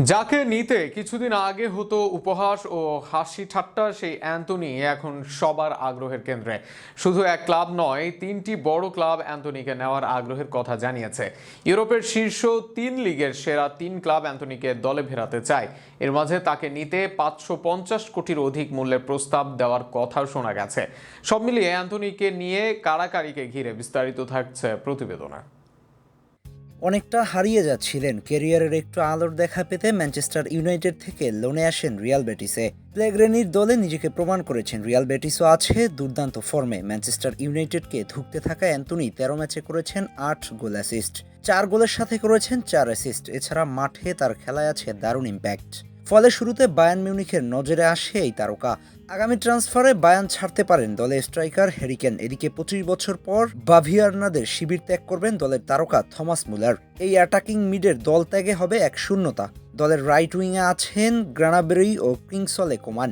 যাকে নিতে কিছুদিন আগে হতো উপহাস ও হাসি ঠাট্টা, সেই অ্যান্টনি এখন সবার আগ্রহের কেন্দ্রে। শুধু এক ক্লাব নয়, তিনটি বড় ক্লাব অ্যান্টনিকে নেওয়ার আগ্রহের কথা জানিয়েছে। ইউরোপের শীর্ষ তিন লিগের সেরা তিন ক্লাব অ্যান্টনিকে দলে ফেরাতে চায়। এর মাঝে তাকে নিতে পাঁচশো পঞ্চাশ কোটির অধিক মূল্যের প্রস্তাব দেওয়ার কথাও শোনা গেছে। সব মিলিয়ে অ্যান্টনিকে নিয়ে কারাকারিকে ঘিরে বিস্তারিত থাকছে প্রতিবেদনে। অনেকটা হারিয়ে যাচ্ছিলেন। কেরিয়ারের একটু আলোর দেখা পেতে ম্যানচেস্টার ইউনাইটেড থেকে লোনে আসেন রিয়াল বেটিসে। প্লেগ্রেনির দলে নিজেকে প্রমাণ করেছেন। রিয়াল বেটিসও আছে, দুর্দান্ত ফর্মে। ম্যানচেস্টার ইউনাইটেডকে ধুঁকতে থাকা অ্যান্টনি তেরো ম্যাচে করেছেন আট গোল অ্যাসিস্ট। চার গোলের সাথে করেছেন চার অ্যাসিস্ট। এছাড়া মাঠে তার খেলায় আছে দারুণ ইম্প্যাক্ট। ফলে শুরুতে বায়ান মিউনিখের নজরে আসে এই তারকা। আগামী ট্রান্সফারে বায়ান ছাড়তে পারেন দলের স্ট্রাইকার হ্যারিকেন এদিকে পঁচিশ বছর পর বাভিয়ারনাদের শিবির ত্যাগ করবেন দলের তারকা থমাস মুলার। এই অ্যাটাকিং মিডের দল ত্যাগে হবে এক শূন্যতা। দলের রাইট উইংয়ে আছেন গ্রানাবেরি ও কিংসলে কোমান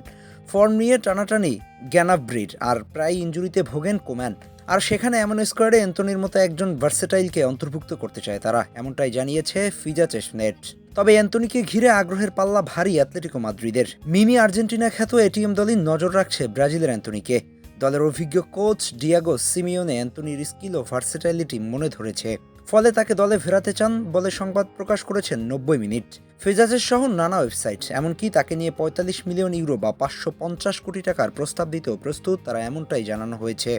ফর্ম নিয়ে টানাটানি গ্যানাব্রিড আর প্রায় ইঞ্জুরিতে ভোগেন কোম্যান আর সেখানে এমন স্কোয়াডে অ্যান্টনির মতো একজন ভার্সেটাইলকে অন্তর্ভুক্ত করতে চায় তারা, এমনটাই জানিয়েছে ফিজা চেসনেট। তবে অ্যান্টনিকে ঘিরে আগ্রহের পাল্লা ভারী অ্যাথলেটিকো মাদ্রিদের। মিনি আর্জেন্টিনা খ্যাত এটিএম দলই নজর রাখছে ব্রাজিলের অ্যান্টনিকে দলের অভিজ্ঞ কোচ ডিয়াগো সিমিওনে অ্যান্তনির স্কিল ও ভার্সেটাইলিটি মনে ধরেছে। ফলে তাকে দলে ফেরাতে চান বলে সংবাদ প্রকাশ করেছেন নব্বই মিনিট। ফেজাজের সহ নানা ওয়েবসাইট, এমনকি তাকে নিয়ে পঁয়তাল্লিশ মিলিয়ন ইউরো বা পাঁচশো পঞ্চাশ কোটি টাকার প্রস্তাব দিতেও প্রস্তুত, তারা এমনটাই জানানো হয়েছে।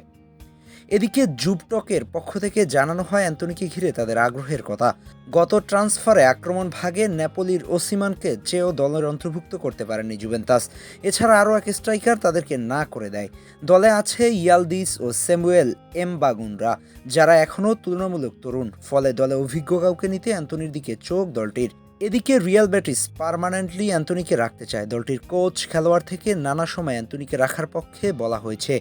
এদিকে জুবটকের পক্ষ থেকে জানানো হয় অ্যান্টনিকে ঘিরে তাদের আগ্রহের কথা। গত ট্রান্সফারে আক্রমণ ভাগে নেপোলির ওসিমানকে চেয়েও দলের অন্তর্ভুক্ত করতে পারেনি জুভেন্তাস এছাড়া আরও এক স্ট্রাইকার তাদেরকে না করে দেয়। দলে আছে ইয়ালদিস ও স্যামুয়েল এম বাগুনরা যারা এখনও তুলনামূলক তরুণ। ফলে দলে অভিজ্ঞ কাউকে নিতে অ্যান্টনির দিকে চোখ দলটির। এদিকে রিয়াল ব্যাটিস পারমানেন্টলি অ্যান্টনিকে রাখতে চায়। দলটির কোচ, খেলোয়াড় থেকে নানা সময় অ্যান্টনিকে রাখার পক্ষে বলা হয়েছে।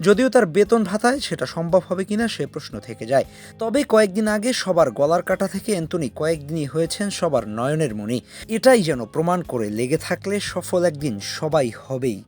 যদিও তার বেতন ভাতায় সেটা সম্ভব হবে কিনা সে প্রশ্ন থেকে যায়। তবে কয়েকদিন আগে সবার গলার কাটা থেকে অ্যান্টনি কয়েকদিনই হয়েছেন সবার নয়নের মনি এটাই যেন প্রমাণ করে লেগে থাকলে সফল একদিন সবাই হবেই।